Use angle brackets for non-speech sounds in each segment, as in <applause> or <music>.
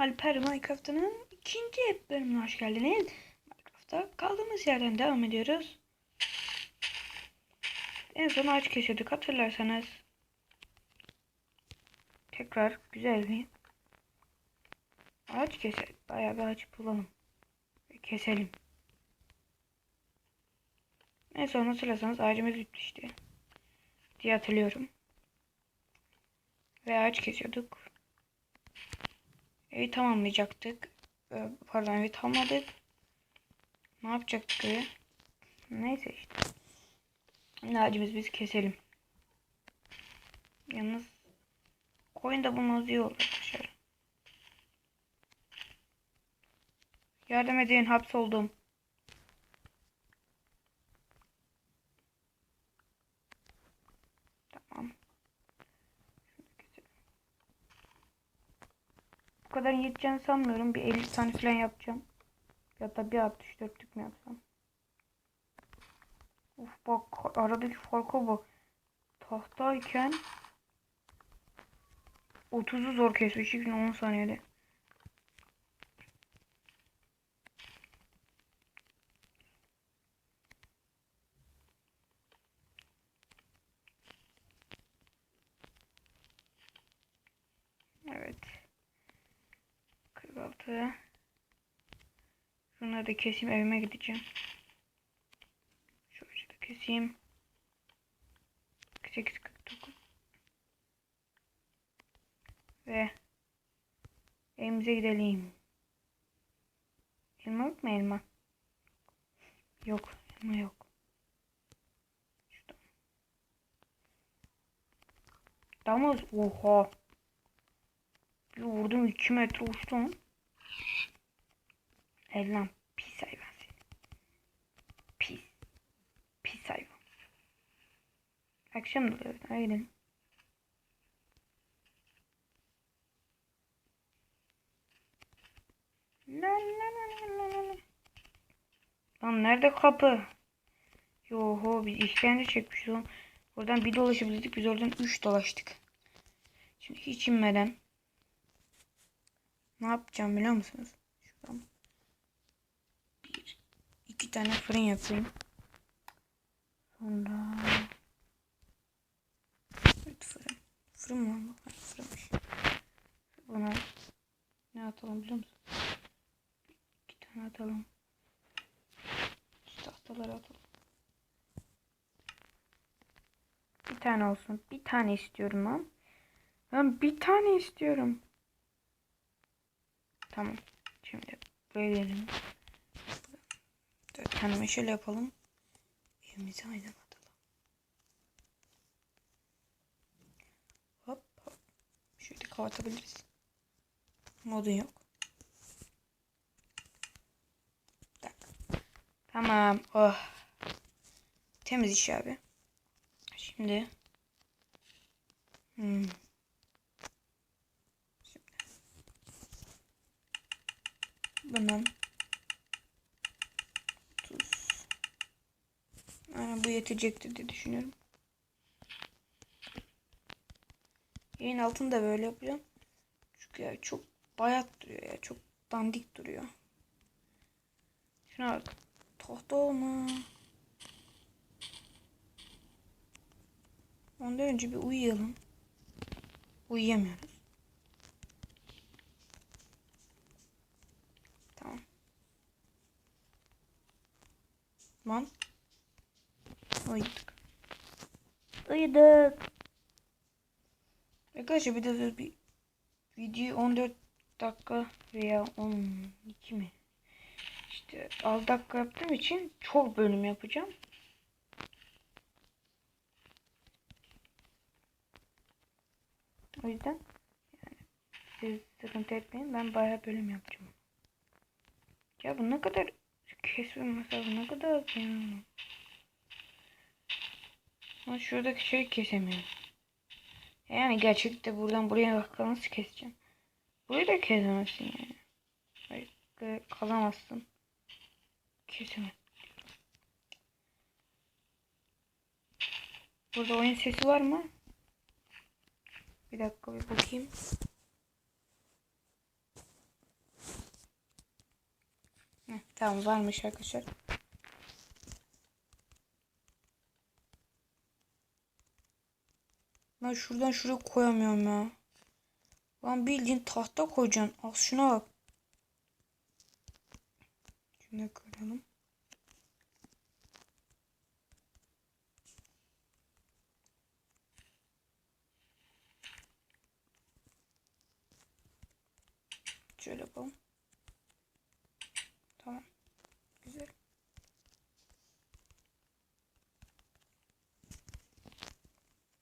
Alper Minecraft'ın ikinci bölümüne hoş geldiniz. Minecraft'ta kaldığımız yerden devam ediyoruz. En son ağaç kesiyorduk hatırlarsanız. Tekrar güzel bir ağaç keselim. Bayağı bir ağaç bulalım. Keselim. En son hatırlarsanız ağacımız bitmişti. Diye hatırlıyorum. Ve ağaç kesiyorduk. Evi tamamlayacaktık. Pardon evi tamamladık. Ne yapacaktık? Neyse işte. Ağacımızı biz keselim. Yalnız koyun da bulmamız iyi olur. Yardım edin hapsoldum. Tamam. Bu kadar yeteceğini sanmıyorum. Bir 50 tane falan yapacağım. Ya da bir 64'lük mü yapsam? Uf bak aradaki farka bak. Tahtayken 30'u zor kesmişim 10 saniyede. Evet. 46. Şunları da keseyim evime gideceğim. Şöyle de keseyim. 48 49. Ve evimize gidelim. Elma yok mu elma? Yok. Elma yok. Şurada. Damız. Oha. Bir vurdum 2 metre uçtum. El lan pis hayvan seni. Pis. Pis hayvan. Akşam da. Hadi gidelim. La la la la la la. Lan nerede kapı? Yoho biz işkence çekmişiz. Oradan bir dolaşabildik. Biz oradan 3 dolaştık. Şimdi hiç inmeden ne yapacağım biliyor musunuz? Şuradan iki tane fırın yapayım. Sonra evet fırın. Fırın mı? Ha, Fırınmış. Buna ne atalım biliyor musun? İki tane atalım. Tahtaları atalım. Bir tane olsun. Bir tane istiyorum lan. Ben bir tane istiyorum. Tamam. Şimdi bölelim. Dört tane meşale yapalım. Evimizi aydınlatalım. Hop hop. Şöyle kapatabiliriz. Modun yok. Tak. Tamam. Oh. Temiz iş abi. Şimdi. Hmm. Bundan 30. Aynen bu yetecektir diye düşünüyorum. Yayın altını da böyle yapacağım. Çünkü ya çok bayat duruyor ya. Çok dandik duruyor. Şuna bak. Tahta olma. Ondan önce bir uyuyalım. Uyuyamıyoruz. Tamam. Lan. Uyuduk. Uyuduk. Arkadaşlar bir de bir video 14 dakika veya 12 mi? İşte az dakika yaptığım için çok bölüm yapacağım. O yüzden yani siz sıkıntı etmeyin. Ben bayağı bölüm yapacağım. Ya bu ne kadar kesme masrafı ne kadar az ya. Ama şuradaki şeyi kesemiyorum. Yani gerçekte buradan buraya dakika nasıl keseceğim? Burayı da kesemezsin yani. Böyle kazamazsın. Kesemem. Burada oyun sesi var mı? Bir dakika bir bakayım. Heh, tamam varmış arkadaşlar. Ben şuradan şuraya koyamıyorum ya. Lan bildiğin tahta koyacaksın. Al şuna bak. Şunu koyalım. Şöyle yapalım. Tamam. Güzel.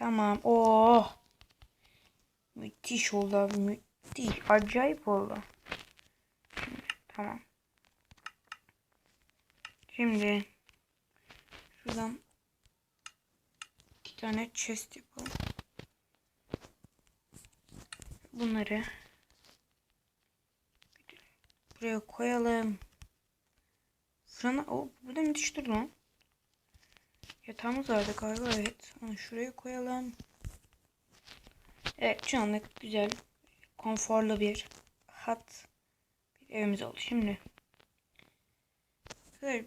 Tamam. Oh. Müthiş oldu abi. Müthiş. Acayip oldu. Tamam. Şimdi şuradan iki tane chest yapalım. Bunları buraya koyalım. Fırına... O burada müthiş durdu lan. Yatağımız vardı galiba evet. Onu şuraya koyalım. Evet şu anlık güzel, konforlu bir hat bir evimiz oldu. Şimdi böyle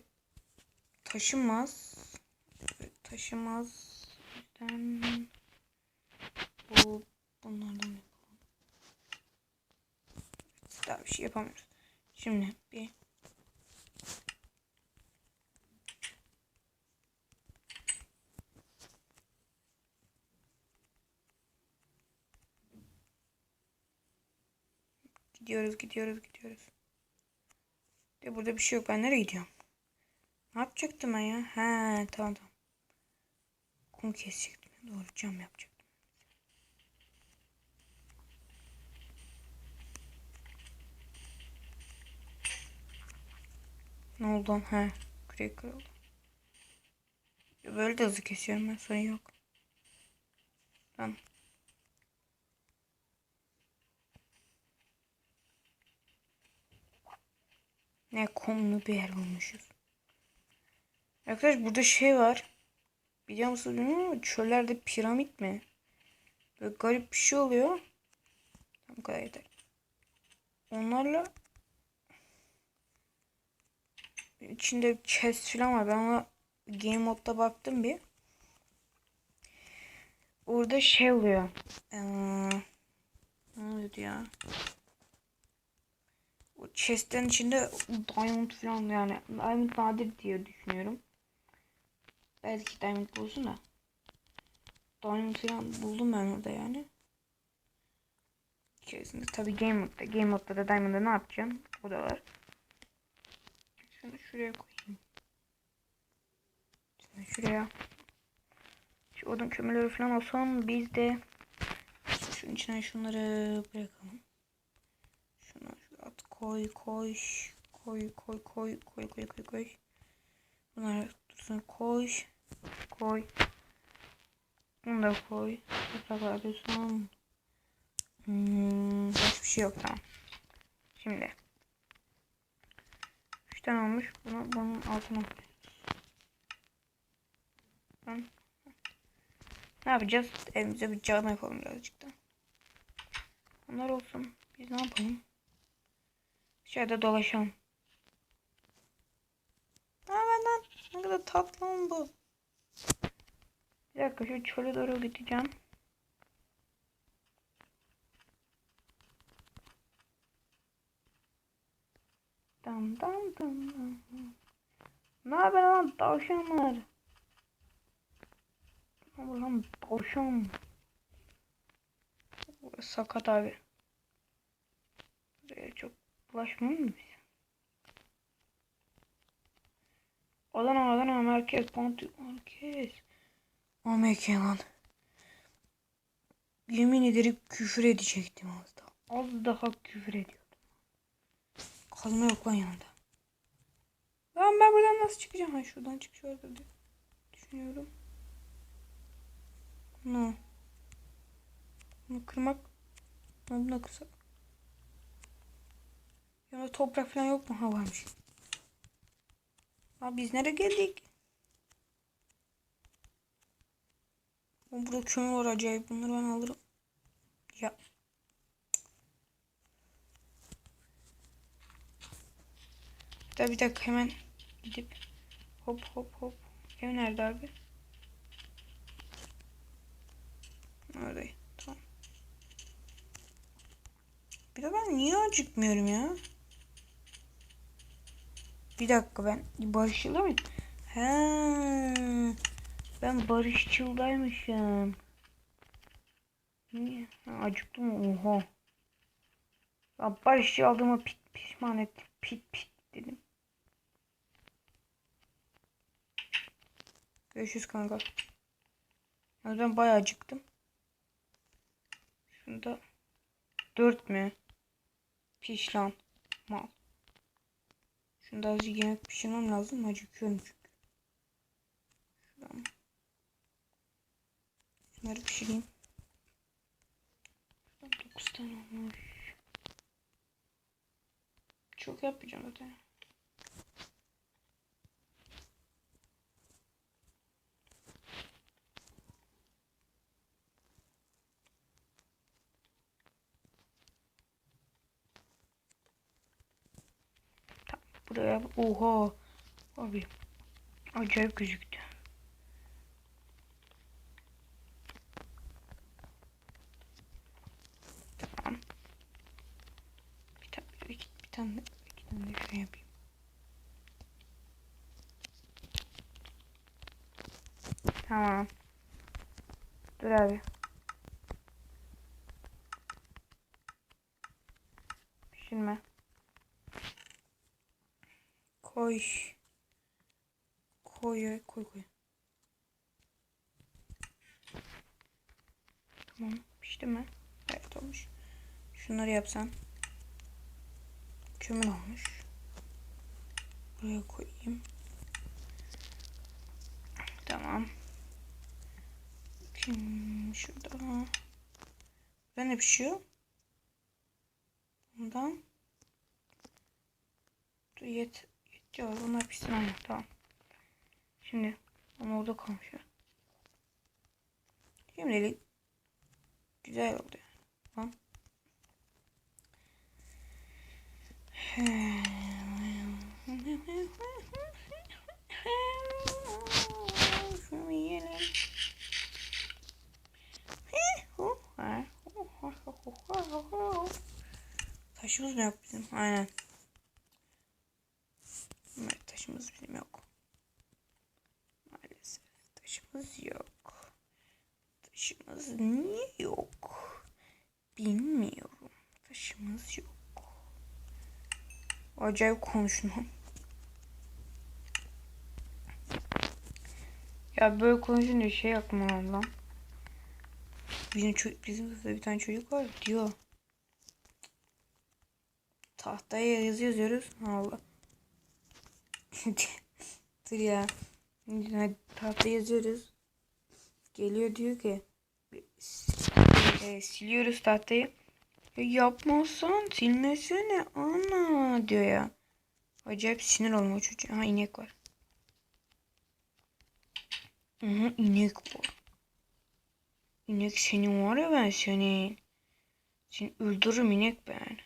taşınmaz taşınmaz yüzden bu bunlardan yapalım. Daha bir şey yapamıyoruz. Şimdi bir Gidiyoruz, gidiyoruz, gidiyoruz. De burada bir şey yok. Ben nereye gidiyorum? Ne yapacaktım ben ya? He, tamam tamam. Kum kesecektim. Doğru cam yapacaktım. Ne oldu lan? He. Kürek. Böyle de hızlı kesiyorum ben. Sorun yok. Tamam. Ne komlu bir yer bulmuşuz. Arkadaş burada şey var. Biliyor musunuz bilmiyorum ama çöllerde piramit mi? Böyle garip bir şey oluyor. Tam kadar yeter. Onlarla içinde chest falan var. Ben ona game modda baktım bir. Orada şey oluyor. Ee, ne oluyordu ya? Chest'in içinde diamond falan yani diamond nadir diye düşünüyorum. Belki diamond bulsun da. Diamond falan buldum ben orada yani. İçerisinde tabi game modda. Game modda da diamond'da ne yapacağım? O da var. Şunu şuraya koyayım. Şimdi şuraya. Şu odun kömürleri falan olsun. Biz de şunun içine şunları bırakalım koy koş koy koy koy koy koy koy koy. Bunlar dursun. Koş koy. Bunu da koy. Yapraklar dursun hmm, hiçbir şey yok tamam. Şimdi. 3 tane olmuş. Bunu bunun altına koyuyoruz. Ne yapacağız? Elimize bir cana yapalım birazcık da. Bunlar olsun. Biz ne yapalım? Dışarıda dolaşalım. Ne haber lan? Ne kadar tatlı oldu. Bir dakika şu çöle doğru gideceğim. Dam dam dam dam. Ne haber lan tavşanlar? Ne haber lan tavşan? Sakat abi. Buraya çok mı biz? Adana Adana merkez Pontu merkez. AMK lan. Yemin ederim küfür edecektim az daha. Az daha küfür ediyordum. Kazma yok lan yanında. Lan ben buradan nasıl çıkacağım? Ha şuradan çıkıyor dedi. Düşünüyorum. No. Bunu kırmak. Bunu da kırsak. Ya toprak falan yok mu? Ha varmış. Abi biz nereye geldik? Burada kömür var acayip. Bunları ben alırım. Ya. Hatta bir dakika hemen gidip hop hop hop. Ev nerede abi? Orada. Tamam. Bir de ben niye acıkmıyorum ya? Bir dakika ben barışçıl mıyım? He. Ben barışçıldaymışım. Niye? Acıktım oha. Ya barışçı aldığıma pit pişman ettim. Pit pit dedim. Görüşürüz kanka. Yalnız ben bayağı acıktım. Şunda dört mü? Piş. Mal. Şunda azıcık yemek pişirmem lazım. Acıkıyorum çünkü. Şuradan. Şunları pişireyim. Şuradan 9 tane olmuş. Çok yapacağım zaten. Buraya oha abi acayip gözüktü. Tamam. Bir tane bir, bir tane iki tane şöyle yapayım. Tamam. Dur abi. Koy. Koy, koy, koy. Tamam, pişti mi? Evet olmuş. Şunları yapsan. Kömür olmuş. Buraya koyayım. Tamam. Şimdi şurada. Ben ne pişiyor? Bundan. Dur. Yetiyor. Bunlar pişsin aynen. Tamam. Şimdi ama orada kalmış ya. Şimdilik güzel oldu. Tamam. Şunu yiyelim. Taşımız mı yok bizim? Aynen. Evet taşımız bizim yok. Maalesef taşımız yok. Taşımız niye yok? Bilmiyorum. Taşımız yok. Acayip konuşma. Ya böyle konuşunca şey aklıma geldi lan. Bizim, bizim sınıfta bir tane çocuk var diyor. Tahtaya yazı yazıyoruz. Allah. <laughs> Dur ya. Tahtaya yazıyoruz. Geliyor diyor ki e, siliyoruz tahtayı. Ya yapmazsan silmesene ana diyor ya. Acayip sinir olma çocuğa. Aha inek var. Aha inek var. İnek senin var ya ben seni. Seni öldürürüm inek ben.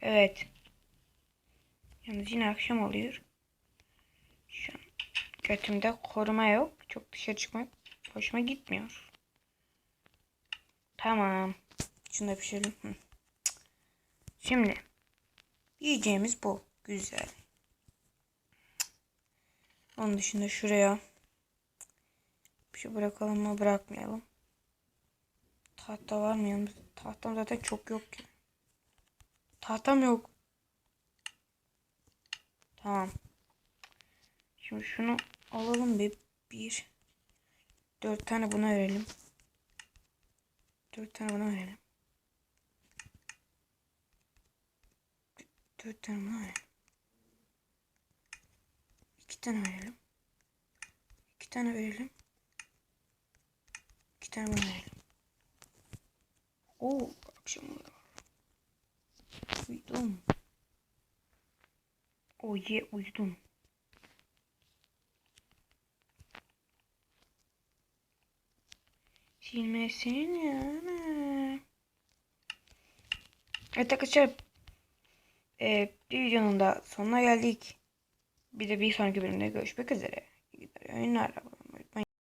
Evet. Yalnız yine akşam oluyor. Şu an götümde koruma yok. Çok dışarı çıkmak hoşuma gitmiyor. Tamam. Şunu da pişirelim. Hı. Şimdi yiyeceğimiz bu. Güzel. Onun dışında şuraya bir şey bırakalım mı bırakmayalım. Tahta var mı yanımızda? Tahtam zaten çok yok ki. Tahtam yok. Tamam. Şimdi şunu alalım bir. Bir. Dört tane buna verelim. Dört tane buna verelim. Dört tane buna verelim. İki tane verelim. İki tane verelim. İki tane buna verelim. Oo, akşam oldu. Uyudum. Oh yeah, uyudum. Silmesene ana. Evet arkadaşlar. Ee, bir videonun da sonuna geldik. Bir de bir sonraki bölümde görüşmek üzere. İyi günler, oyunlar.